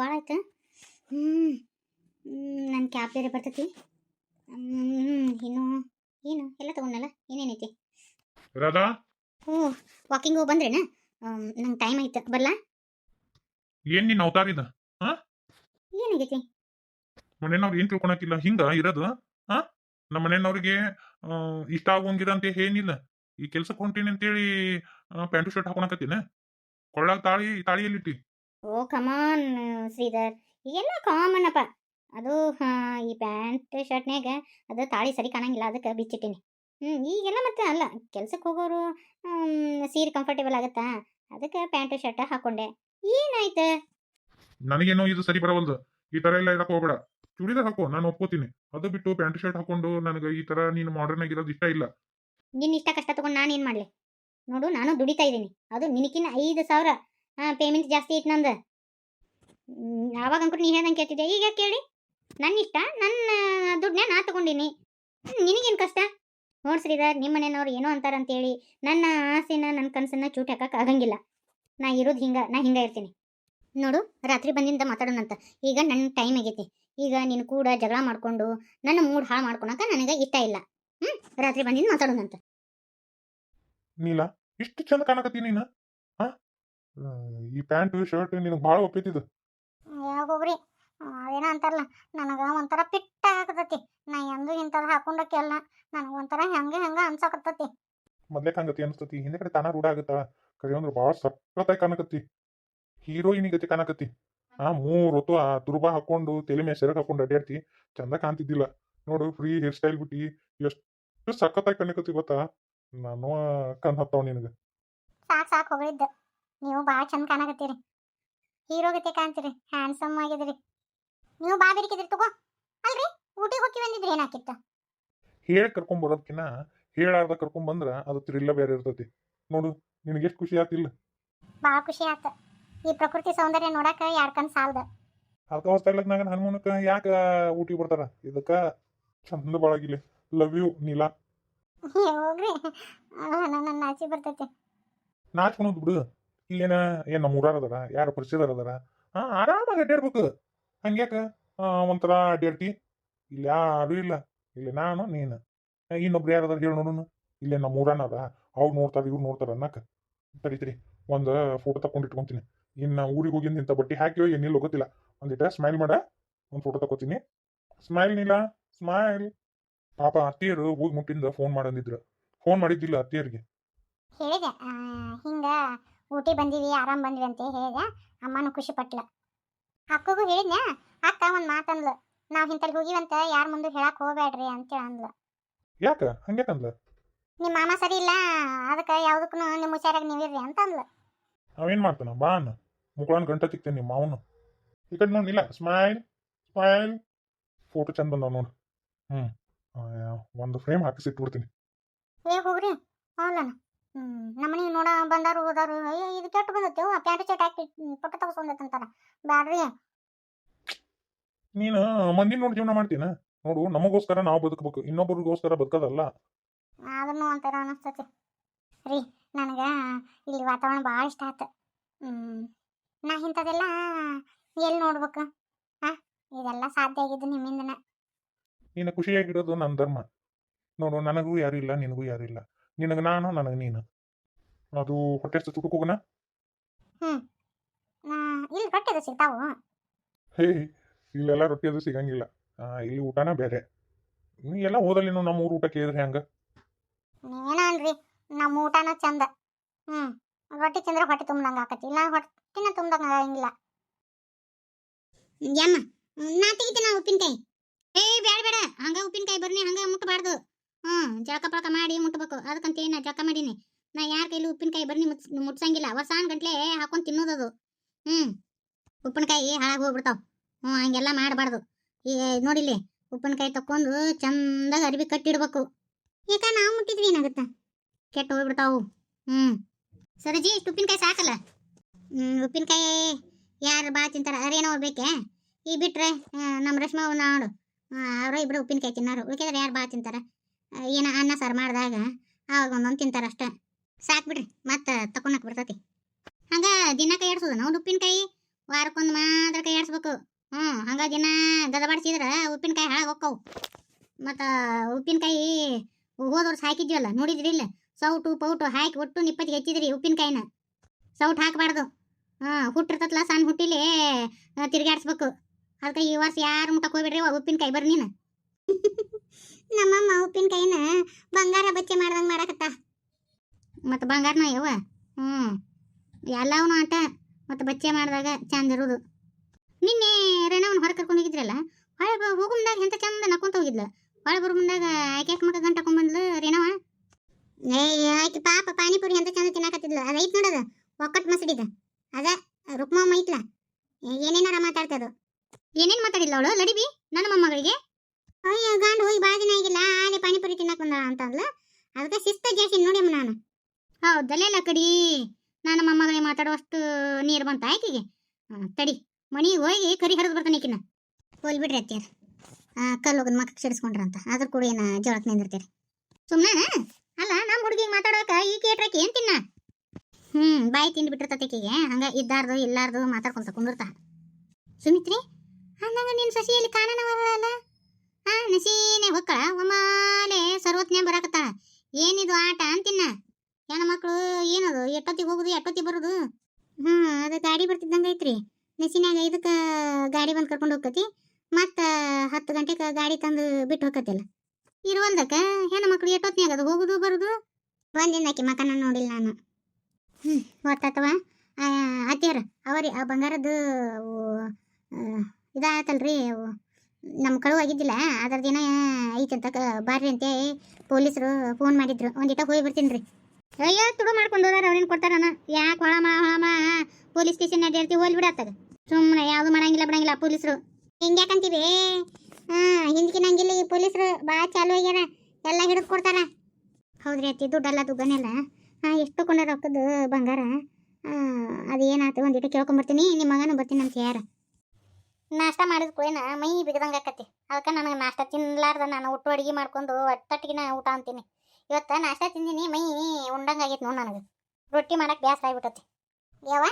ಭಾಳ ಆಯ್ತು? ಹ್ಞೂ ನನ್ನ ಕ್ಯಾಬ್ ಬೇರೆ ಬರ್ತೈತಿ. ಹ್ಞೂ ಇನ್ನು ಏನು? ಎಲ್ಲ ತೊಗೊಂಡಲ್ಲ? ಏನೇನೈತಿ? ರಾಧಾ? ಓ ವಾಕಿಂಗ್ ಹೋಗಿ ಬಂದ್ರೇನ ನಂಗೆ ಟೈಮ್ ಆಯ್ತು. ಬರಲಾ? ಏನ್ ನೀನ್ ಅವತಾರಿದ ಏನಾಗೈತಿ? ಮನೆಯವ್ರು ಏನ್ ತಿಳ್ಕೊಳಕಿಲ್ಲ? ಹಿಂಗ ಇರೋದು ಹಾ? ನಮ್ಮ ಮನೆಯವ್ರಿಗೆ ಇಷ್ಟ ಆಗೋಂಗಿದ ಅಂತ ಏನಿಲ್ಲ. ಈ ಕೆಲ್ಸಕ್ಕೆ ಹೊಂಟೀನಿ ಅಂತೇಳಿ ಪ್ಯಾಂಟು ಶರ್ಟ್ ಹಾಕೊಳಕತ್ತೀನ? ಕೊಳ್ಳಾಗ ತಾಳಿ ತಾಳಿಯಲ್ಲಿಟ್ಟಿ. ಓ ಕಮಾನ್ ಶ್ರೀಧರ್. ಈಗೆಲ್ಲ ಕಾಮನ್ ಅಪ್ಪ. ಅದು ಹಾ, ಈ ಪ್ಯಾಂಟ್ ಶರ್ಟ್ನ್ಯಾಗ ಅದು ತಾಳಿ ಸರಿ ಕಾಣಂಗಿಲ್ಲ ಅದಕ್ಕೆ ಬಿಚ್ಚಿಟ್ಟಿನಿ. ಹ್ಞೂ ಈಗೆಲ್ಲ ಮತ್ತೆ ಅಲ್ಲ ಕೆಲ್ಸಕ್ಕೆ ಹೋಗೋರು ಸೀರೆ ಕಂಫರ್ಟೇಬಲ್ ಆಗುತ್ತಾ? ಅದಕ್ಕೆ ಪ್ಯಾಂಟ್ ಶರ್ಟ್ ಹಾಕೊಂಡೆ. ಏನಾಯ್ತು? ನನಗೇನೋ ಇದು ಸರಿ ಬರವಲ್ದು? ಈ ತರ ಎಲ್ಲ ಇರಕ್ ಹೋಗ್ಬೇಡ. ಚೂಡಿದಾರ್ ಹಾಕೋ ನಾನು ಒಪ್ಕೋತೀನಿ. ಅದು ಬಿಟ್ಟು ಪ್ಯಾಂಟ್ ಶರ್ಟ್ ಹಾಕೊಂಡು ನನಗೆ ಈ ತರ ನೀನು ಮಾಡರ್ನ್ ಆಗಿರೋದು ಇಷ್ಟ ಇಲ್ಲ. ನಿನ್ನ ಇಷ್ಟ ಕಷ್ಟ ತಗೊಂಡು ನಾನು ಏನು ಮಾಡಲಿ? ನೋಡು ನಾನು ದುಡಿತಾ ಇದ್ದೀನಿ. ಅದು ನಿನಕಿನ್ನ ಐದು ಸಾವಿರ. ಹಾಂ ಪೇಮೆಂಟ್ ಜಾಸ್ತಿ ಐತೆ ನಂದು. ಯಾವಾಗ ನೀನು ನೀ ಹೇಳ್ದಂಗೆ ಕೇಳ್ತಿದ್ದೆ ಈಗ ಕೇಳಿ ನನ್ನ ಇಷ್ಟ ನನ್ನ ದುಡ್ಡನ್ನ ನಾ ತಗೊಂಡಿನಿ. ನಿನಗೇನು ಕಷ್ಟ? ನೋಡಿ ಶ್ರೀಧರ್ ನಿಮ್ಮ ಮನೆಯವ್ರು ಏನೋ ಅಂತಾರಂತೇಳಿ ನನ್ನ ಆಸೆನ ನನ್ನ ಕನಸನ್ನ ಚೂಟಿ ಹಾಕಕ್ಕೆ ಆಗಂಗಿಲ್ಲ. ನಾ ಇರೋದು ಹಿಂಗೆ, ನಾ ಹಿಂಗ ಇರ್ತೀನಿ. ನೋಡು, ರಾತ್ರಿ ಬಂದಿಂದ ಮಾತಾಡೋಣಂತ. ಈಗ ನನ್ನ ಟೈಮ್ ಆಗೈತಿ. ಈಗ ನೀನು ಕೂಡ ಜಗಳ ಮಾಡ್ಕೊಂಡು ನನ್ನ ಮೂಡ್ ಹಾಳು ಮಾಡ್ಕೊಳಕ ನನಗೆ ಇಷ್ಟ ಇಲ್ಲ. ಹ್ಞೂ ರಾತ್ರಿ ಬಂದಿಂದ ಮಾತಾಡೋಣಂತ. ನೀಲ, ಇಷ್ಟು ಚಂದ ಕಾಣಕತ್ತೀನಿ ನೀನು? ಈ ಪ್ಯಾಂಟ್ ಶರ್ಟ್ ನಿನಗೆ ಭಾಳ ಒಪ್ಪಿತಿದ್ದು ಯಾವಾಗೋಗ್ರಿ ಅದೇನ ಅಂತಾರಲ್ಲ ನನಗೆ ಒಂಥರ ಪಿಟ್ಟ ಹಾಕತತಿ. ನಾ ಎಂದೂ ಇಂಥದ್ದು ಹಾಕೊಂಡಕ್ಕೆಲ್ಲ ನನಗೆ ಒಂಥರ ಹೆಂಗೆ ಹೆಂಗೆ ಅನ್ಸಕತ್ತತಿ. ಮೊದ್ಲೇ ಕಾಣಕತ್ತಿ ಅನಿಸ್ತತಿ ಹಿಂದೆ ಕಡೆ ತಾನ ರೂಢ ಆಗುತ್ತಾ. ಕರೆ ಅಂದ್ರೆ ಭಾಳ ಸಕ್ಕತ್ತಾಗಿ ಕಾಣಕತ್ತಿ. ಹೀರೋಯಿನಿ ಗತಿ ಕಾಣಕತ್ತಿ. ಆ ಮೂರು ಹೊತ್ತು ಆ ತುರುಬ ಹಾಕೊಂಡು ತಲೆ ಮೇಲೆ ಸೆರಗ್ ಹಾಕೊಂಡು ಅಡ್ಯಾಡ್ತಿ ಚಂದ ಕಾಣ್ತಿದ್ದಿಲ್ಲ. ನೋಡು ಫ್ರೀ ಹೇರ್ ಸ್ಟೈಲ್ ಬಿಟ್ಟಿ ಎಷ್ಟು ಸಖತ್ತಾಗಿ ಕಾಣಕತ್ತಿ ಗೊತ್ತಾ? ನಾನು ಕಣ್ ಹತ್ತಾವ ನಿನಗೆ. ಸಾಕು ಸಾಕು ಹೊಗಳಿದ್ದ ನೀವು ಭಾಳ ಚಂದ ಕಾಣಕತ್ತೀರಿ. ಹೀರೋ ಗತೆ ಕಾಣ್ತೀರಿ ಹ್ಯಾಂಡ್ಸಮ್ ಆಗಿದ್ರಿ. ನೀವು ಬಾ ಬಿರಿಕಿದ್ರಿ ತಗೋ. ಅಲ್ರಿ ಊಟಿಗೆ ಹೋಗಿ ಬಂದಿದ್ರಿ ಏನಾಕಿತ್ತು? ಹೇಳಿ ಕರ್ಕೊಂಡ್ ಬರೋದಕ್ಕಿನ್ನ ಹೇಳಾರ್ದ ಕರ್ಕೊಂಡ್ ಬಂದ್ರ ಅದು ತಿರಿಲ್ಲ ಬೇರೆ ಇರ್ತೈತಿ. ನೋಡು ನಿನಗೆ ಎಷ್ಟು ಖುಷಿ ಆತಿಲ್ಲ? ಭಾಳ ಖುಷಿ ಆತ. ಈ ಪ್ರಕೃತಿ ಸೌಂದರ್ಯ ನೋಡಕ ಯಾರ್ ಕಣ್ ಸಾಲ್ದ. ಅದಕ್ಕೆ ಹೊಸ ನಾಗ ಹನುಮನಕ್ಕ ಯಾಕೆ ಊಟಿ ಬರ್ತಾರ? ಇದಕ್ಕ ಚಂದ ಬಾಳಾಗಿಲ್ಲ. Love you Neela. ಹೋಗ್ರಿ. ನನ್ನ ನಾಚಿ ಬರ್ತೈತಿ. ನಾಚ್ಕೊಳೋದು ಬಿಡು ಇಲ್ಲೇನ ಏನ್ ನಮ್ಮ ಊರಾರ ಅದಾರ? ಯಾರು ಪರಿಚಯದಾರ ಅದಾರ? ಹಾ, ಆರಾಮಾಗಿ ಅಡ್ಡಾಡ್ಬೇಕು ಹಂಗ್ಯಾಕ ಒಂಥರ ಅಡ್ಡಾಡ್ತಿ ಇಲ್ಲಿ ಯಾರು ಇಲ್ಲ. ಇಲ್ಲಿ ನಾನು, ನೀನು. ಇನ್ನೊಬ್ರು ಯಾರು ಅದಾರ ಹೇಳಿ ನೋಡೋಣ ಇಲ್ಲೇ ನಮ್ಮ ಊರಾನ ಅದ. ಅವ್ರು ನೋಡ್ತಾರ, ಇವ್ರು ನೋಡ್ತಾರ ಅನ್ನಕ. ತರಿ ಒಂದು ಫೋಟೋ ತಕೊಂಡು ಇಟ್ಕೊಂತೀನಿ. ಇನ್ನು ಊರಿಗೆ ಹೋಗಿಂದ ಇಂಥ ಬಟ್ಟೆ ಹಾಕಿಯೋ ಏನಿಲ್ಲ ಗೊತ್ತಿಲ್ಲ ಒಂದಿಟ ಸ್ಮೈಲ್ ಮಾಡ. ಒಂದು ಫೋಟೋ ತಕೋತೀನಿ ಸ್ಮೈಲ್ ನೀಲ. ಸ್ಮೈಲ್ ಪಾಪ ಅತ್ತಿಯರು ಊದ್ ಮುಟ್ಟಿಂದ ಫೋನ್ ಮಾಡಂದಿದ್ರು. ಫೋನ್ ಮಾಡಿದ್ದಿಲ್ಲ ಅತ್ತಿಯರಿಗೆ. ಊಟಿ ಬಂದೀವಿ ಆರಾಮ್ ಬಂದ್ವಿ ಅಂತ ಹೇಳಿದೆ. ಅಮ್ಮನೂ ಖುಷಿ ಪಟ್ಲ. ಅಕ್ಕಗೂ ಹೇಳಿದ್ನ ಅಕ್ಕ ಒಂದ್ ಮಾತಂದ್ಲು ನಾವ್ ಹಿಂತಲ್ಲಿ ಹೋಗಿವಂತ ಯಾರ ಮುಂದೆ ಹೇಳಕ್ ಹೋಗ್ಬೇಡ್ರಿ ಅಂತ ಅಂದ್ಲು. ಯಾಕ? ಹಂಗ್ಯಾಕಂದ್ಲ ನಿಮ್ಮ ಮಾಮ ಸರಿ ಇಲ್ಲ ಅದಕ್ಕೆ ಯಾವ್ದಕ್ಕೂ ನಿಮ್ಮ ಹುಷಾರಾಗಿ ನೀವಿರ್ರಿ ಅಂತ ಅಂದ್ಲು. ಅವೇನ್ ಮಾಡ್ತಾನ ಬಾ ಅನ್ನ ಮುಕ್ಕಳನ್ ಗಂಟ ತಿಕ್ತೇನೆ ನಿಮ್ಮ ಮಾವನು. ಈ ಕಡೆ ನೋಡಿಲ್ಲ ಸ್ಮೈಲ್ ಸ್ಮೈಲ್. ಫೋಟೋ ಚಂದ ಬಂದವ ನೋಡು. ಹ್ಮ್. ಆ, ಒಂದು ಫ್ರೇಮ್ ಹಾಕಿಸಿ ಇಟ್ಬಿಡ್ತೀನಿ ಏ ಹೋಗ್ರಿ. ಅವಲನ ಹ್ಮ್ ನಮ್ಮನಿ ನೋಡ ಬಂದಾರು ಹೋದಾರು ಇದು ಕೆಟ್ಟು ಬಂದತ್ತೆ ಪ್ಯಾಂಟ್ ಶರ್ಟ್ ಹಾಕಿ ಪಟ್ಟ ತಗಸ್ಕೊಂಡಂತಾರ ಬ್ಯಾಡ್ರಿ. ನೀನು ಮಂದಿ ನೋಡಿ ಜೀವನ ಮಾಡ್ತೀನ? ನೋಡು ನಮಗೋಸ್ಕರ ನಾವು ಬದುಕಬೇಕು ಇನ್ನೊಬ್ಬರಿಗೋಸ್ಕರ ಬದುಕೋದಲ್ಲ. ಆದ್ರೂ ಒಂಥರ ಅನಿಸ್ತತಿ. ರೀ ನನಗೆ ಇಲ್ಲಿ ವಾತಾವರಣ ಭಾಳ ಇಷ್ಟ ಆಯ್ತು ನಾ ಇಂಥದೆಲ್ಲ ಎಲ್ಲಿ ನೋಡ್ಬೇಕು? ಹಾ ಇದೆಲ್ಲ ಸಾಧ್ಯ ಆಗಿದ್ದು ನಿಮ್ಮಿಂದನೇ. ನೀನು ಖುಷಿಯಾಗಿರೋದು ನನ್ನ ಧರ್ಮ. ನೋಡು ನನಗೂ ಯಾರು ಇಲ್ಲ ನಿನಗೂ ಯಾರು ಇಲ್ಲ. ನಿನಗೆ ನಾನು ನನಗೆ ನೀನು. ಅದು ಹೊಟ್ಟೆ ತುಟಕ್ ಹೋಗೋಣ ನಾ ಇಲ್ಲಿ ರೊಟ್ಟಿದು ಸಿಗ್ತಾವು? ಹೇ ಇಲ್ಲೆಲ್ಲ ರೊಟ್ಟಿ ಅದು ಸಿಗಂಗಿಲ್ಲ. ಇಲ್ಲಿ ಊಟನ ಬೇರೆ. ನೀ ಎಲ್ಲ ಹೋದಲ್ಲಿ ನಮ್ಮ ಊರು ಊಟ ಕೇಳಿದ್ರೆ ಹೆಂಗ? ನೀವೇನ ಅನ್ರಿ ನಮ್ಮ ಊಟನ ಚಂದ. ಹ್ಮ್ ರೊಟ್ಟಿ ತಿಂದ್ರೆ ಹೊಟ್ಟೆ ತುಂಬದಂಗ ಆಕತಿ ಇಲ್ಲ ಹೊಟ್ಟಿನ ತುಂಬ್ದಂಗೆ ಆಗಂಗಿಲ್ಲ. ಯಮ್ಮ ನಾ ತೆಗಿತೀನ ಉಪ್ಪಿನಕಾಯಿ. ಏ ಬೇಡ ಬೇಡ ಹಂಗ ಉಪ್ಪಿನಕಾಯಿ ಬರ್ನಿ ಹಂಗ ಮುಟ್ಟಬಾರ್ದು ಹ್ಮ್, ಜಳಕ ಪಳಕ ಮಾಡಿ ಮುಟ್ಬೇಕು. ಅದಕ್ಕಂತ ಏನ ಜಳಕ ಮಾಡೀನಿ. ನಾ ಯಾರ ಕೈಲಿ ಉಪ್ಪಿನಕಾಯಿ ಬರ್ನಿ ಮುಟ್ಸ್ ಮುಟ್ಸಂಗಿಲ್ಲ. ವರ್ಷಾನ್ ಗಂಟ್ಲೆ ಹಾಕೊಂಡ್ ತಿನ್ನೋದದು. ಹ್ಮ್, ಉಪ್ಪಿನಕಾಯಿ ಹಾಳಾಗಿ ಹೋಗ್ಬಿಡ್ತಾವ್. ಹ್ಞೂ ಹಂಗೆಲ್ಲ ಮಾಡಬಾರ್ದು. ಈ ನೋಡಿಲ್ಲಿ, ಉಪ್ಪಿನಕಾಯಿ ತಕ್ಕೊಂಡು ಚಂದಾಗ ಅರಿವಿ ಕಟ್ಟಿಡ್ಬೇಕು. ಈಗ ನಾವು ಮುಟ್ಟಿದ್ವಿ ಏನಾಗುತ್ತೆ? ಕೆಟ್ಟು ಹೋಗ್ಬಿಡ್ತಾವು. ಹ್ಮ್. ಸರಜಿ ಇಷ್ಟು ಉಪ್ಪಿನಕಾಯಿ ಸಾಕಲ್ಲ. ಹ್ಮ್, ಉಪ್ಪಿನಕಾಯಿ ಯಾರು ಭಾಳ ತಿಂತಾರ? ಅರೇನೋ ಬೇಕೆ? ಈ ಬಿಟ್ರೆ ನಮ್ಮ ರಶ್ಮಾ ನೋಡು. ಅವರ ಇಬ್ರು ಉಪ್ಪಿನಕಾಯಿ ತಿನ್ನಾರು. ಉಳ್ಕಿದ್ರೆ ಯಾರು ಭಾಳ ತಿಂತಾರ? ಏನ ಅನ್ನ ಸಾರು ಮಾಡಿದಾಗ ಆವಾಗ ಒಂದೊಂದು ತಿಂತಾರೆ ಅಷ್ಟೇ. ಸಾಕು ಬಿಡ್ರಿ, ಮತ್ತೆ ತಕೊಳಕ್ ಬಿಡ್ತತಿ ಹಂಗೆ ದಿನ ಕೈ ಆಡ್ಸೋದು ನಾವು ಉಪ್ಪಿನಕಾಯಿ ವಾರಕ್ಕೊಂದು ಮಾತ್ರ ಕೈ ಆಡಿಸ್ಬೇಕು. ಹ್ಞೂ ಹಂಗ ದಿನ ಗದಬಾಡಿಸಿದ್ರೆ ಉಪ್ಪಿನಕಾಯಿ ಹಾಳಾಗಿ ಹೋಕ್ಕವು ಮತ್ತು ಉಪ್ಪಿನಕಾಯಿ ಹೋದ ವರ್ಷ ಹಾಕಿದ್ವಲ್ಲ ನೋಡಿದ್ರಿ ಇಲ್ಲ? ಸೌಟು ಪೌಟು ಹಾಕಿ ಒಟ್ಟು ನಿಪ್ಪತ್ತಿಗೆ ಹೆಚ್ಚಿದ್ರಿ ಉಪ್ಪಿನಕಾಯಿನ. ಸೌಟ್ ಹಾಕಬಾರ್ದು. ಹಾಂ, ಹುಟ್ಟಿರ್ತತ್ಲ ಸಣ್ಣ ಹುಟ್ಟಿಲಿ ತಿರುಗಾಡಿಸ್ಬೇಕು ಅದಕ್ಕೆ ಈ ವರ್ಷ ಯಾರು ಮುಟ್ಟಕ್ಕೆ ಹೋಗ್ಬಿಡ್ರಿ ಉಪ್ಪಿನಕಾಯಿ ಬರ್ರಿ ನೀನು. ನಮ್ಮಮ್ಮ ಉಪ್ಪಿನಕಾಯಿನ ಬಂಗಾರ ಬಚ್ಚೆ ಮಾಡ್ದಂಗೆ ಮಾಡಕತ್ತ ಮತ್ತು ಬಂಗಾರನ ಯವ್ವ ಹ್ಞೂ ಎಲ್ಲವೂ ಆಟ ಮತ್ತು ಬಚ್ಚೆ ಮಾಡಿದಾಗ ಚಂದ ಇರೋದು. ನಿನ್ನೆ ರೇಣವನ್ನ ಹೊರ ಕರ್ಕೊಂಡು ಹೋಗಿದ್ರಲ್ಲ ಹೊಳೆ ಹೋಗೋ ಮುಂದಾಗ ಎಂತ ಚಂದ ನಕ್ಕೊಂತ ಹೋಗಿದ್ಲ? ಹೊಳೆ ಬರೋ ಮುಂದಾಗ ಆಕೆ ಮಕ್ಕ ಗಂಟ ಹಾಕೊಂಡ್ಬಂದ್ಲು ರೇಣವ? ಏ, ಆಯ್ತು ಪಾಪ, ಪಾನಿಪುರಿ ಎಂತ ಚಂದ ತಿನ್ನಕತ್ತಿದ್ಲು. ಅದು ಐತ್ ನೋಡದ ಒಕ್ಕಟ್ ಮಸಡಿದ. ಅದ ರುಕ್ಮಮ್ಮ ಐತ್ಲ. ಏನೇನಾರ ಮಾತಾಡ್ತದು ಏನೇನು ಮಾತಾಡಿಲ್ಲ ಅವಳು, ಲಡಿಬಿ, ನನ್ನ ಮೊಮ್ಮಗಳಿಗೆ? ಅಯ್ಯ, ಗಂಡು ಹೋಗಿ ಭಾಳ ದಿನ ಆಗಿಲ್ಲ, ಆಲೆ ಪಾನಿಪುರಿ ತಿನ್ನಕ್ಕೆ ಬಂದ ಅಂತಂದ್ಲ ಅದಕ್ಕೆ ಶಿಸ್ತ ಜಾಸ್ತಿ ನೋಡಿ ನಾನು. ಹೌದಲ್ಲ ಕಡಿ ನಮ್ಮ ಮೊಮ್ಮಗಳಿಗೆ ಮಾತಾಡುವಷ್ಟು ನೀರು ಬಂತ ಆಕೆಗೆ ತಡಿ, ಮನೆಗೆ ಹೋಗಿ ಕರಿ ಹರಿದು ಬರ್ತಾನೆ ಈಕಿನ ಹೋಲ್ ಬಿಡ್ರಿ ಅತ್ತಿಯರ್. ಕಲ್ಲು ಹೋಗನ್ ಮಕ್ಕ ಸಿಡಿಸ್ಕೊಂಡ್ರಂತ ಅದ್ರ ಕೂಡ ಏನ ಜೋಳಕ್ಕೆ ನಿಂದಿರ್ತೀರಿ. ಸುಮ್ಮನೆ ಅಲ್ಲ, ನಮ್ಮ ಹುಡುಗಿಗೆ ಮಾತಾಡೋಕೆ ಈ ಕೇಟ್ರಕ್ಕೆ ಏನು ತಿನ್ನ? ಹ್ಞೂ ಬಾಯಿ ತಿಂದು ಬಿಟ್ಟಿರ್ತತಿಕಿಗೆ ಹಂಗೆ ಇದ್ದಾರ್ದು, ಇಲ್ಲಾರ್ದು ಮಾತಾಡ್ಕೊಂತ ಕುಂದಿರ್ತ. ಸುಮಿತ್ರಿ, ಅಂದಂಗ ನಿನ್ ಸಸಿಯಲ್ಲಿ ಕಾಣನವರಲ್ಲ ಹಾಂ ನಸೀನೆ ಹೊಕ್ಕಳ? ಒಮ್ಮಾಲೆ ಸರ್ವತ್ನೇ ಬರಾಕತ್ತಾಳ. ಏನಿದು ಆಟ ಅಂತಿನ್ನ? ಹೆಣ್ಣು ಮಕ್ಕಳು ಏನದು? ಎಷ್ಟೊತ್ತಿಗೆ ಹೋಗುದು, ಎಷ್ಟೊತ್ತಿಗೆ ಬರುದು? ಹ್ಮ್, ಅದು ಗಾಡಿ ಬರ್ತಿದ್ದಂಗ ಐತ್ರಿ. ನೆಸಿನಾಗ ಇದಕ್ಕೆ ಗಾಡಿ ಬಂದು ಕರ್ಕೊಂಡು ಹೋಗ್ತತಿ. ಮತ್ತೆ ಹತ್ತು ಗಂಟೆಗೆ ಗಾಡಿ ತಂದು ಬಿಟ್ಟು ಹೋಗತ್ತಿಲ್ಲ ಇರುವಂದಕ್ಕ ಹೆಣ್ಣು ಮಕ್ಳು ಎಷ್ಟೊತ್ನ್ಯಾಗ ಅದು? ಹೋಗುದು, ಬರುದು? ಬಂದಿಂದ ಆಕಿ ಮಕನ ನೋಡಿಲ್ಲ ನಾನು. ಹ್ಞೂ ಗೊತ್ತಾತವ ಅತ್ತಿಯರ, ಅವರಿ, ಆ ಬಂಗಾರದ್ದು ಇದಾಯ್ತಲ್ರಿ ನಮ್ಮ ಕಳುವು ಆಗಿದ್ದಿಲ್ಲ. ಅದ್ರ ದಿನ ಐತಂತ ಬಾರ್ರಿ ಅಂತೇಳಿ ಅಂತ ಪೊಲೀಸರು ಫೋನ್ ಮಾಡಿದ್ರು. ಒಂದಿಟ ಹೋಗಿ ಬರ್ತೀನಿ ರೀ ಅಯ್ಯೋ, ತುಡು ಮಾಡ್ಕೊಂಡು ಹೋದಾರ, ಅವ್ರೇನು ಕೊಡ್ತಾರನ ಯಾಕೆ ಹೊಳಮ ಹೊಳಮ? ಪೊಲೀಸ್ ಸ್ಟೇಷನ್ ಅಡ್ಡಾಡ್ತಿ ಹೋಲ್ ಬಿಡತ್ತಾಗ ಸುಮ್ಮನೆ ಯಾವುದು ಮಾಡಂಗಿಲ್ಲ, ಬಿಡಂಗಿಲ್ಲ, ಪೊಲೀಸರು. ಹಿಂಗ್ಯಾಕಂತೀವಿ ಹಾಂ ಹಿಂದಕ್ಕೆ ನಂಗಿಲ್ಲ ಈ ಪೊಲೀಸರು ಭಾಳ ಚಾಲು ಆಗ್ಯಾರ, ಎಲ್ಲ ಹಿಡಿದು ಕೊಡ್ತಾರ. ಹೌದ್ರಿ ಅತ್ತಿ, ದುಡ್ಡೆಲ್ಲ, ದುಗ್ಗನೆಲ್ಲ. ಹಾಂ, ಎಷ್ಟು ಕೊಂಡ ರೊಕ್ಕದ ಬಂಗಾರ. ಅದು ಏನಾಯ್ತು ಒಂದಿಟ್ಟು ಕೇಳ್ಕೊಂಬರ್ತೀನಿ ನಿಮ್ಮ ಮಗನೂ ಬರ್ತೀನಿ ಅಂತ ಯಾರ ನಾಷ್ಟ ಮಾಡಿದ ಕೂಡೇನ ಮೈ ಬಿಗದಂಗೆ ಆಕತಿ ಅದಕ್ಕೆ ನನಗೆ ನಾಷ್ಟ ತಿನ್ಲಾರ್ದ ನಾನು ಊಟ ಅಡುಗೆ ಮಾಡ್ಕೊಂಡು ಒಟ್ಟಟ್ಟಿಗಿನ ಊಟ ಅಂತೀನಿ. ಇವತ್ತು ನಾಷ್ಟ ತಿಂದಿನಿ, ಮೈ ಉಂಡಂಗಾಗೈತೆ ನೋಡಿ ನನಗೆ. ರೊಟ್ಟಿ ಮಾಡಕ್ಕೆ ಬೇಸರ ಆಗ್ಬಿಟ್ಟತಿ. ಯಾವ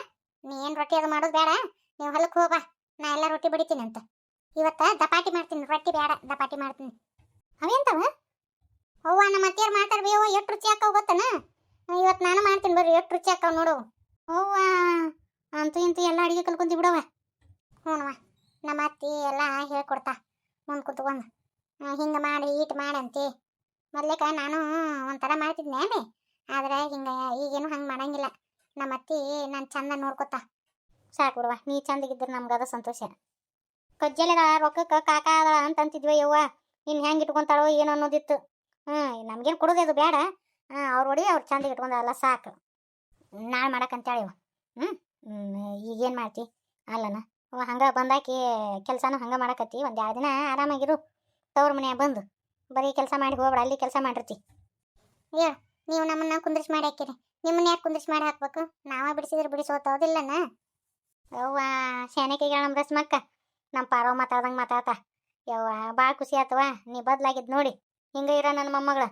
ನೀ ಏನು ರೊಟ್ಟಿ ಅದು ಮಾಡೋದು ಬೇಡ ನೀವು ಹೊಲಕ್ಕೆ ಹೋಗ ನಾ ಎಲ್ಲ ರೊಟ್ಟಿ ಬಡಿತೀನಿ ಅಂತ. ಇವತ್ತ ದಪಾಟಿ ಮಾಡ್ತೀನಿ, ರೊಟ್ಟಿ ಬೇಡ ದಪಾಟಿ ಮಾಡ್ತೀನಿ. ಅವೇಂತವ? ಅವ್ವ, ನಮ್ಮ ಅತ್ತಿಯರ್ ಅವ್ವ, ಎಷ್ಟು ರುಚಿ ಹಾಕವ್ ಗೊತ್ತನ? ಇವತ್ತು ನಾನು ಮಾಡ್ತೀನಿ ಬರ್ರಿ, ಎಷ್ಟು ರುಚಿ ಹಾಕವ್ ನೋಡು. ಅವ್ವ, ಅಂತೂ ಇಂತೂ ಎಲ್ಲ ಅಡಿಗೆ ಕಲ್ಕೊಂತಿ ಬಿಡವ ಹ್ಞೂನವ ನಮ್ಮ ಅತ್ತಿ ಎಲ್ಲ ಹೇಳ್ಕೊಡ್ತಾ, ಮುಂದೆ ಕುತ್ಕೊಂಡು ಹಿಂಗೆ ಮಾಡಿ, ಈಟ್ ಮಾಡಂತಿ ಮೊದ್ಲೇಕ ನಾನು ಒಂಥರ ಮಾಡ್ತಿದ್ನೆ ರೀ ಆದ್ರೆ ಹಿಂಗೆ ಈಗೇನು ಹಂಗೆ ಮಾಡಂಗಿಲ್ಲ. ನಮ್ಮ ಅತ್ತಿ ನಾನು ಚಂದ ನೋಡ್ಕೊತ. ಸಾಕು ಬಿಡುವ, ನೀ ಚಂದಗಿದ್ರೆ ನಮ್ಗೆ ಅದು ಸಂತೋಷ. ಕಜ್ಜಲದ ರೊಕ್ಕಕ್ಕೆ ಕಾಕ ಅದ ಅಂತ ಅಂತಿದ್ವಿ ಯವ್ವ. ಇನ್ನು ಹೆಂಗೆ ಇಟ್ಕೊಂತಾಳೋ ಏನೋ ಅನ್ನೋದಿತ್ತು. ಹ್ಞೂ ನಮ್ಗೇನು ಕೊಡೋದು ಅದು ಬೇಡ ಅವ್ರು ಹೊಡಿ ಅವ್ರು ಚಂದ ಇಟ್ಕೊಂಡಲ್ಲ ಸಾಕು. ನಾಳೆ ಮಾಡಕ್ಕಂತೇಳಿ ಹ್ಞೂ ಈಗೇನು ಮಾಡ್ತಿ? ಅಲ್ಲನ? ಹಂಗೆ ಬಂದಾಕಿ ಕೆಲಸನೂ ಹಂಗೆ ಮಾಡಕತ್ತಿ, ಒಂದು ಎರಡು ದಿನ ಆರಾಮಾಗಿರು. ತವ್ರ ಮನ್ಯಾಗ ಬಂದು. ಬರೀ ಕೆಲಸ ಮಾಡಿ ಹೋಗ್ಬೇಡ, ಅಲ್ಲಿ ಕೆಲಸ ಮಾಡಿರ್ತಿ. ಏ, ನೀವು ನಮ್ಮನ್ನ ಕುಂದ್ರಿಸಿ ಮಾಡಿ ಹಾಕಿರಿ. ನಿಮ್ಮನ್ನ ಯಾಕೆ ಕುಂದ್ರಿಸಿ ಮಾಡಿ ಹಾಕ್ಬೇಕು? ನಾವ ಬಿಡಿಸಿದ್ರೆ ಬಿಡಿಸೋತೋದಿಲ್ಲನ ಯವ್ವ ಶಾನಕಿಗೆ ನಮ್ಮ ರಸ್ಮಕ್ಕ ನಮ್ಮ ಪಾರೋ ಮಾತಾಡ್ದಂಗೆ ಮಾತಾಡ್ತಾ. ಯವ್ವ ಭಾಳ ಖುಷಿ ಆತವ ನೀ ಬದಲಾಗಿದ್ದು ನೋಡಿ. ಹಿಂಗೆ ಇರ ನನ್ನ ಮೊಮ್ಮಗಳ.